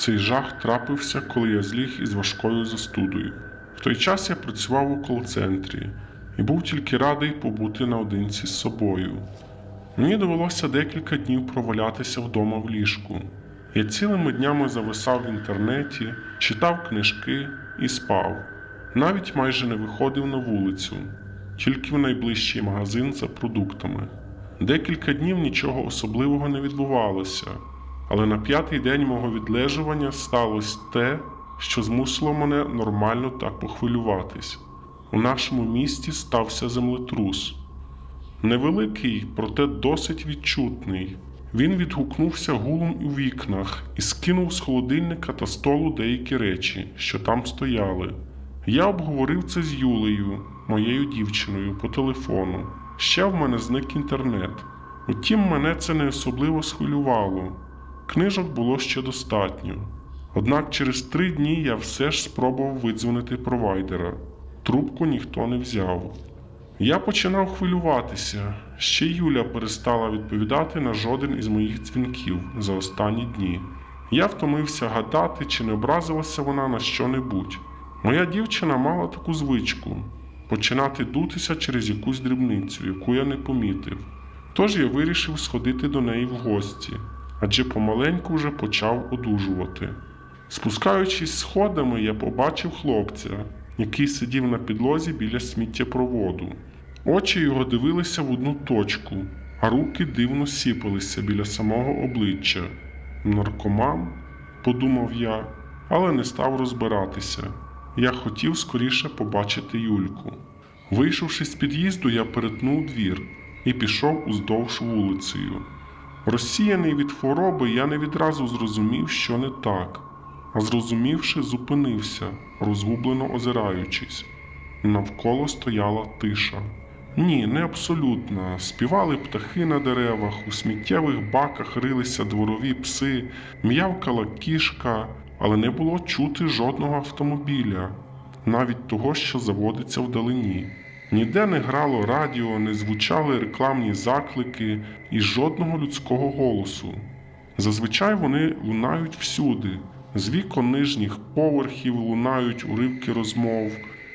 Цей жах трапився, коли я зліг із важкою застудою. В той час я працював у кол-центрі і був тільки радий побути наодинці з собою. Мені довелося декілька днів провалятися вдома в ліжку. Я цілими днями зависав в інтернеті, читав книжки і спав. Навіть майже не виходив на вулицю, тільки в найближчий магазин за продуктами. Декілька днів нічого особливого не відбувалося, але на п'ятий день мого відлежування сталося те, що змусило мене нормально так похвилюватись. У нашому місті стався землетрус. Невеликий, проте досить відчутний. Він відгукнувся гулом у вікнах і скинув з холодильника та столу деякі речі, що там стояли. Я обговорив це з Юлею, моєю дівчиною, по телефону. Ще в мене зник інтернет. Утім, мене це не особливо схвилювало. Книжок було ще достатньо. Однак через три дні я все ж спробував видзвонити провайдера. Трубку ніхто не взяв. Я починав хвилюватися. Ще Юля перестала відповідати на жоден із моїх дзвінків за останні дні. Я втомився гадати, чи не образилася вона на що-небудь. Моя дівчина мала таку звичку починати дутися через якусь дрібницю, яку я не помітив. Тож я вирішив сходити до неї в гості, адже помаленьку вже почав одужувати. Спускаючись сходами, я побачив хлопця, який сидів на підлозі біля сміттєпроводу. Очі його дивилися в одну точку, а руки дивно сіпалися біля самого обличчя. Наркоман, подумав я, але не став розбиратися. Я хотів скоріше побачити Юльку. Вийшовши з під'їзду, я перетнув двір і пішов уздовж вулицею. Розсіяний від хвороби, я не відразу зрозумів, що не так, а зрозумівши, зупинився, розгублено озираючись. Навколо стояла тиша. Ні, не абсолютна. Співали птахи на деревах, у сміттєвих баках рилися дворові пси, м'явкала кішка, але не було чути жодного автомобіля, навіть того, що заводиться вдалині. Ніде не грало радіо, не звучали рекламні заклики і жодного людського голосу. Зазвичай вони лунають всюди. З вікон нижніх поверхів лунають уривки розмов,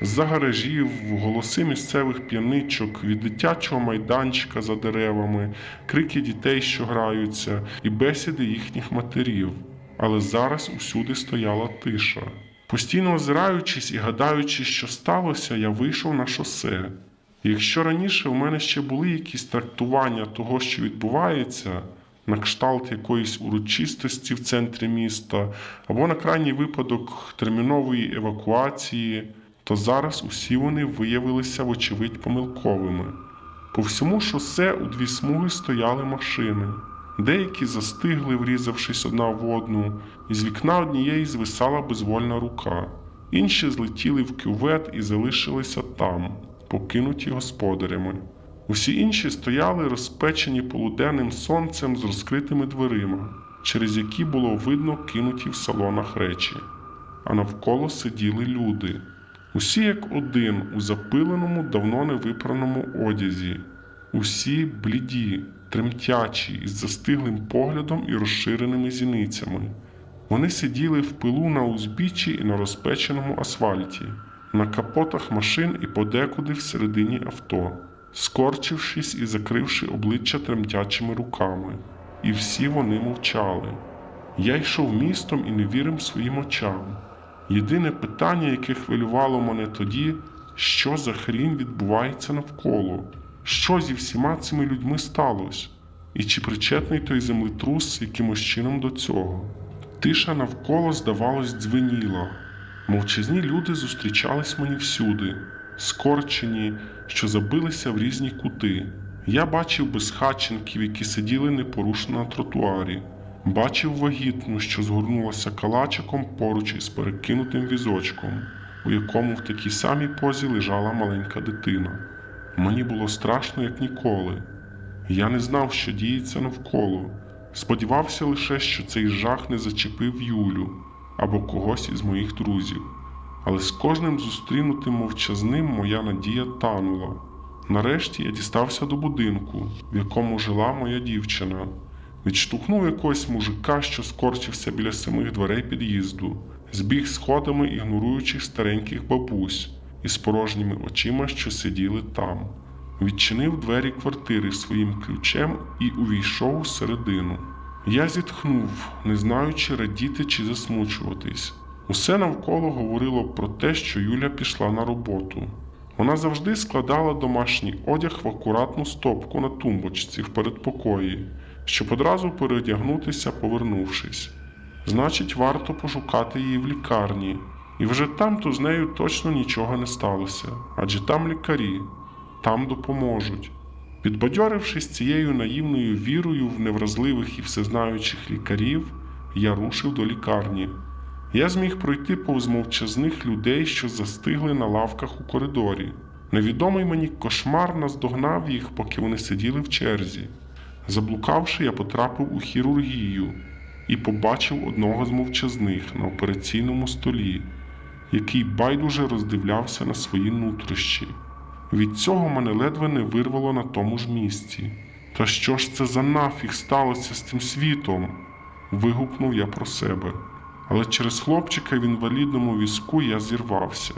з-за гаражів, голоси місцевих п'яничок, від дитячого майданчика за деревами, крики дітей, що граються, і бесіди їхніх матерів. Але зараз усюди стояла тиша. Постійно озираючись і гадаючи, що сталося, я вийшов на шосе. І якщо раніше в мене ще були якісь трактування того, що відбувається, на кшталт якоїсь урочистості в центрі міста, або на крайній випадок термінової евакуації, то зараз усі вони виявилися вочевидь помилковими. По всьому шосе у дві смуги стояли машини. Деякі застигли, врізавшись одна в одну, і з вікна однієї звисала безвольна рука. Інші злетіли в кювет і залишилися там, покинуті господарями. Усі інші стояли розпечені полуденним сонцем з розкритими дверима, через які було видно кинуті в салонах речі. А навколо сиділи люди. Усі як один у запиленому, давно не випраному одязі, усі бліді, тремтячі, із застиглим поглядом і розширеними зіницями. Вони сиділи в пилу на узбіччі і на розпеченому асфальті, на капотах машин і подекуди всередині авто, скорчившись і закривши обличчя тремтячими руками. І всі вони мовчали. Я йшов містом і не вірив своїм очам. Єдине питання, яке хвилювало мене тоді, що за хрінь відбувається навколо, що зі всіма цими людьми сталося, і чи причетний той землетрус якимось чином до цього. Тиша навколо, здавалось, дзвеніла. Мовчазні люди зустрічались мені всюди, скорчені, що забилися в різні кути. Я бачив безхатченків, які сиділи непорушно на тротуарі. Бачив вагітну, що згорнулася калачиком поруч із перекинутим візочком, у якому в такій самій позі лежала маленька дитина. Мені було страшно, як ніколи. Я не знав, що діється навколо. Сподівався лише, що цей жах не зачепив Юлю або когось із моїх друзів. Але з кожним зустрінутим мовчазним моя надія танула. Нарешті я дістався до будинку, в якому жила моя дівчина. Відштовхнув якогось мужика, що скорчився біля самих дверей під'їзду, збіг сходами, ігноруючи стареньких бабусь із порожніми очима, що сиділи там. Відчинив двері квартири своїм ключем і увійшов усередину. Я зітхнув, не знаючи радіти чи засмучуватись. Усе навколо говорило про те, що Юля пішла на роботу. Вона завжди складала домашній одяг в акуратну стопку на тумбочці в передпокої, щоб одразу переодягнутися, повернувшись. Значить, варто пошукати її в лікарні, і вже там то з нею точно нічого не сталося, адже там лікарі, там допоможуть. Підбадьорившись цією наївною вірою в невразливих і всезнаючих лікарів, я рушив до лікарні. Я зміг пройти повз мовчазних людей, що застигли на лавках у коридорі. Невідомий мені кошмар наздогнав їх, поки вони сиділи в черзі. Заблукавши, я потрапив у хірургію і побачив одного з мовчазних на операційному столі, який байдуже роздивлявся на свої нутрощі. Від цього мене ледве не вирвало на тому ж місці. Та що ж це за нафіг сталося з цим світом? вигукнув я про себе. Але через хлопчика в інвалідному візку я зірвався.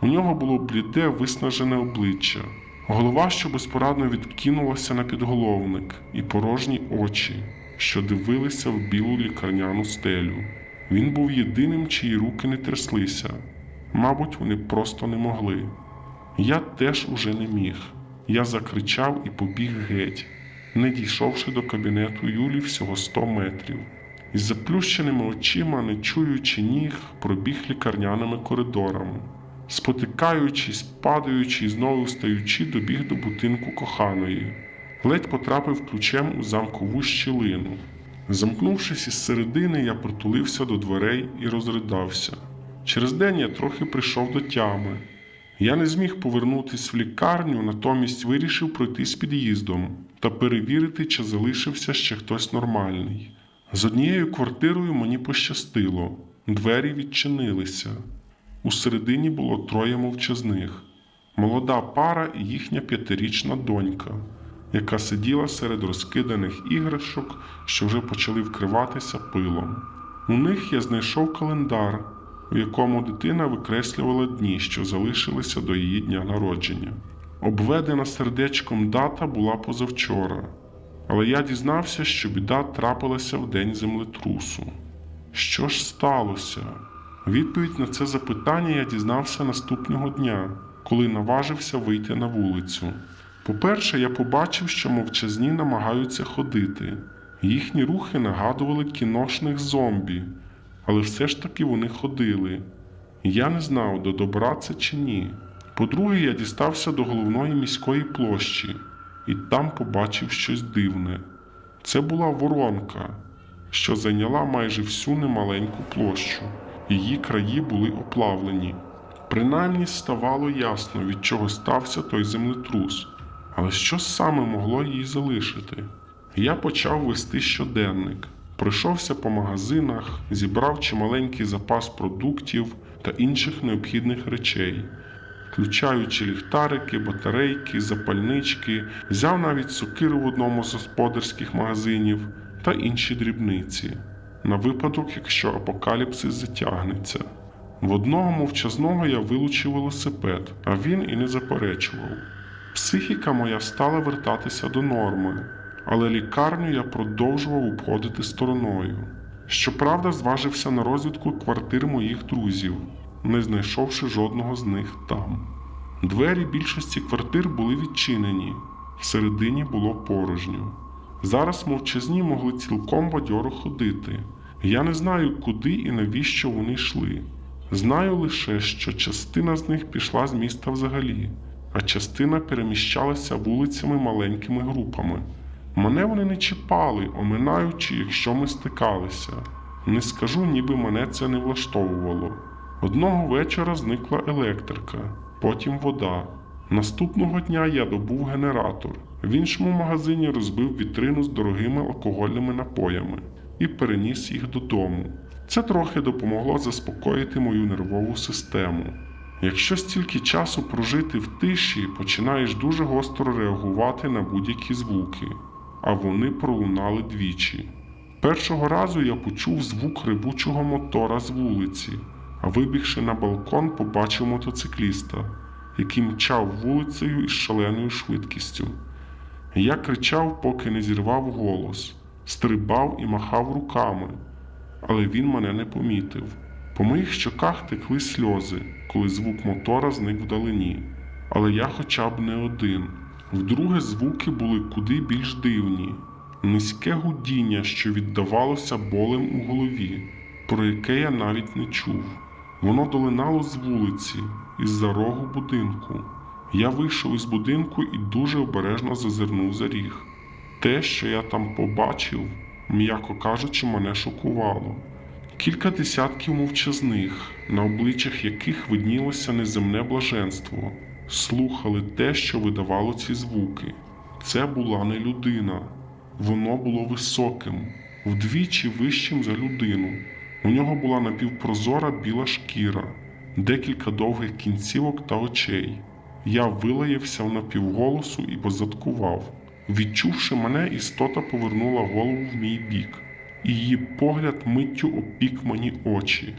У нього було бліде, виснажене обличчя, голова, що безпорадно відкинулася на підголовник, і порожні очі, що дивилися в білу лікарняну стелю. Він був єдиним, чиї руки не тряслися. Мабуть, вони просто не могли. Я теж уже не міг. Я закричав і побіг геть, не дійшовши до кабінету Юлі всього сто метрів. Із заплющеними очима, не чуючи ніг, пробіг лікарняними коридорами. Спотикаючись, падаючи і знову встаючи, добіг до будинку коханої. Ледь потрапив ключем у замкову щілину. Замкнувшись із середини, я притулився до дверей і розридався. Через день я трохи прийшов до тями. Я не зміг повернутися в лікарню, натомість вирішив пройтись під'їздом та перевірити, чи залишився ще хтось нормальний. З однією квартирою мені пощастило, двері відчинилися. Усередині було троє мовчазних: молода пара і їхня п'ятирічна донька, яка сиділа серед розкиданих іграшок, що вже почали вкриватися пилом. У них я знайшов календар, у якому дитина викреслювала дні, що залишилися до її дня народження. Обведена сердечком дата була позавчора, але я дізнався, що біда трапилася в день землетрусу. Що ж сталося? Відповідь на це запитання я дізнався наступного дня, коли наважився вийти на вулицю. По-перше, я побачив, що мовчазні намагаються ходити. Їхні рухи нагадували кіношних зомбі, але все ж таки вони ходили. Я не знав, до добра це чи ні. По-друге, я дістався до головної міської площі і там побачив щось дивне. Це була воронка, що зайняла майже всю немаленьку площу. Її краї були оплавлені. Принаймні ставало ясно, від чого стався той землетрус, але що саме могло її залишити? Я почав вести щоденник, пройшовся по магазинах, зібрав чималенький запас продуктів та інших необхідних речей, включаючи ліхтарики, батарейки, запальнички, взяв навіть сокиру в одному з господарських магазинів та інші дрібниці на випадок, якщо апокаліпсис затягнеться. В одного мовчазного я вилучив велосипед, а він і не заперечував. Психіка моя стала вертатися до норми, але лікарню я продовжував обходити стороною. Щоправда, зважився на розвідку квартир моїх друзів, не знайшовши жодного з них там. Двері більшості квартир були відчинені, всередині було порожньо. Зараз мовчазні могли цілком бадьоро ходити. Я не знаю, куди і навіщо вони йшли. Знаю лише, що частина з них пішла з міста взагалі, а частина переміщалася вулицями маленькими групами. Мене вони не чіпали, оминаючи, якщо ми стикалися. Не скажу, ніби мене це не влаштовувало. Одного вечора зникла електрика, потім вода. Наступного дня я добув генератор. В іншому магазині розбив вітрину з дорогими алкогольними напоями і переніс їх додому. Це трохи допомогло заспокоїти мою нервову систему. Якщо стільки часу прожити в тиші, починаєш дуже гостро реагувати на будь-які звуки. А вони пролунали двічі. Першого разу я почув звук ревучого мотора з вулиці, а вибігши на балкон, побачив мотоцикліста, який мчав вулицею із шаленою швидкістю. Я кричав, поки не зірвав голос, стрибав і махав руками, але він мене не помітив. По моїх щоках текли сльози, коли звук мотора зник вдалині. Але я хоча б не один. Вдруге, звуки були куди більш дивні, низьке гудіння, що віддавалося болем у голові, про яке я навіть не чув. Воно долинало з вулиці, із-за рогу будинку. Я вийшов із будинку і дуже обережно зазирнув за ріг. Те, що я там побачив, м'яко кажучи, мене шокувало. Кілька десятків мовчазних, на обличчях яких виднілося неземне блаженство, слухали те, що видавало ці звуки. Це була не людина, воно було високим, вдвічі вищим за людину. У нього була напівпрозора біла шкіра, декілька довгих кінцівок та очей. Я вилаявся напівголосу і позадкував. Відчувши мене, істота повернула голову в мій бік, її погляд миттю опік мені очі.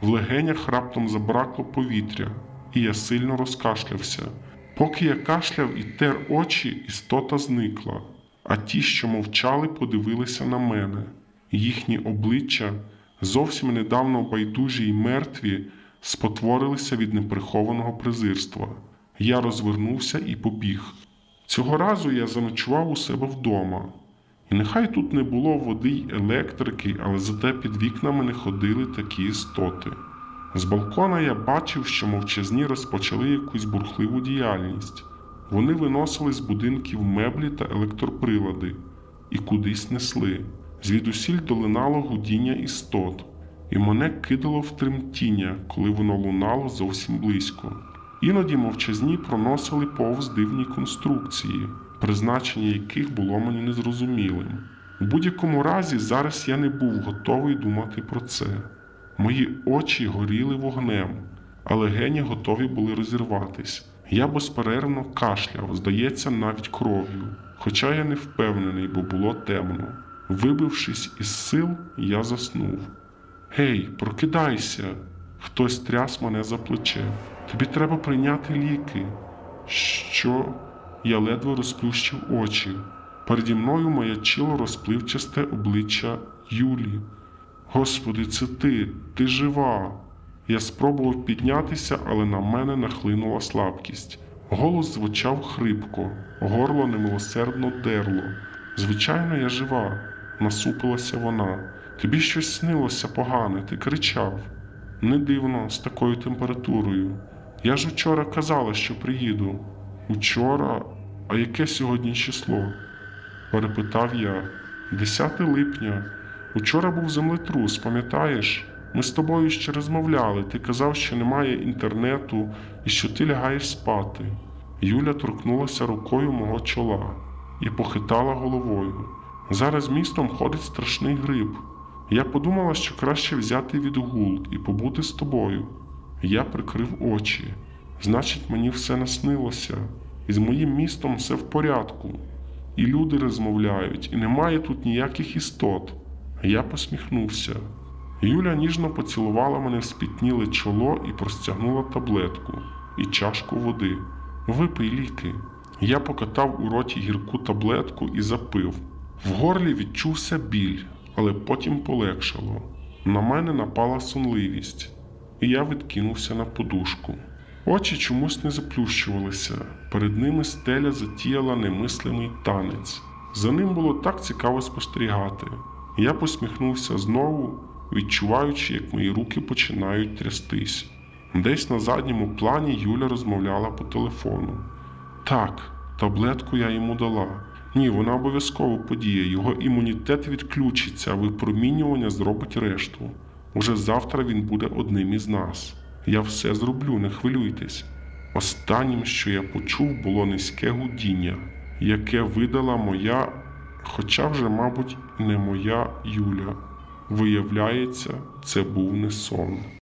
В легенях раптом забракло повітря, і я сильно розкашлявся. Поки я кашляв і тер очі, істота зникла, а ті, що мовчали, подивилися на мене. Їхні обличчя, зовсім недавно байдужі й мертві, спотворилися від неприхованого презирства. Я розвернувся і побіг. Цього разу я заночував у себе вдома. І нехай тут не було води й електрики, але зате під вікнами не ходили такі істоти. З балкона я бачив, що мовчазні розпочали якусь бурхливу діяльність. Вони виносили з будинків меблі та електроприлади і кудись несли. Звідусіль долинало гудіння істот, і мене кидало в тремтіння, коли воно лунало зовсім близько. Іноді мовчазні проносили повз дивні конструкції, призначення яких було мені незрозумілим. У будь-якому разі зараз я не був готовий думати про це. Мої очі горіли вогнем, а легені готові були розірватись. Я безперервно кашляв, здається, навіть кров'ю, хоча я не впевнений, бо було темно. Вибившись із сил, я заснув. Гей, прокидайся! Хтось тряс мене за плече. Тобі треба прийняти ліки. Що? Я ледве розплющив очі. Переді мною маячило розпливчасте обличчя Юлі. Господи, це ти, ти жива. Я спробував піднятися, але на мене нахлинула слабкість. Голос звучав хрипко, горло немилосердно дерло. Звичайно, я жива, насупилася вона. Тобі щось снилося погане, ти кричав. Не дивно, з такою температурою. Я ж учора казала, що приїду. Учора, а яке сьогодні число? перепитав я. 10 липня. Учора був землетрус, пам'ятаєш? Ми з тобою ще розмовляли. Ти казав, що немає інтернету і що ти лягаєш спати. Юля торкнулася рукою мого чола і похитала головою. Зараз містом ходить страшний гриб. Я подумала, що краще взяти відгул і побути з тобою. Я прикрив очі. Значить, мені все наснилося, і з моїм містом все в порядку. І люди розмовляють, і немає тут ніяких істот. Я посміхнувся. Юля ніжно поцілувала мене в спітніле чоло і простягнула таблетку і чашку води. Випий ліки. Я покатав у роті гірку таблетку і запив. В горлі відчувся біль, але потім полегшало. На мене напала сонливість, і я відкинувся на подушку. Очі чомусь не заплющувалися. Перед ними стеля затіяла немислимий танець. За ним було так цікаво спостерігати. Я посміхнувся знову, відчуваючи, як мої руки починають трястись. Десь на задньому плані Юля розмовляла по телефону. Так, таблетку я йому дала. Ні, вона обов'язково подіє. Його імунітет відключиться, а випромінювання зробить решту. Уже завтра він буде одним із нас. Я все зроблю, не хвилюйтесь. Останнім, що я почув, було низьке гудіння, яке видала моя, хоча вже, мабуть, не моя Юля. Виявляється, це був не сон.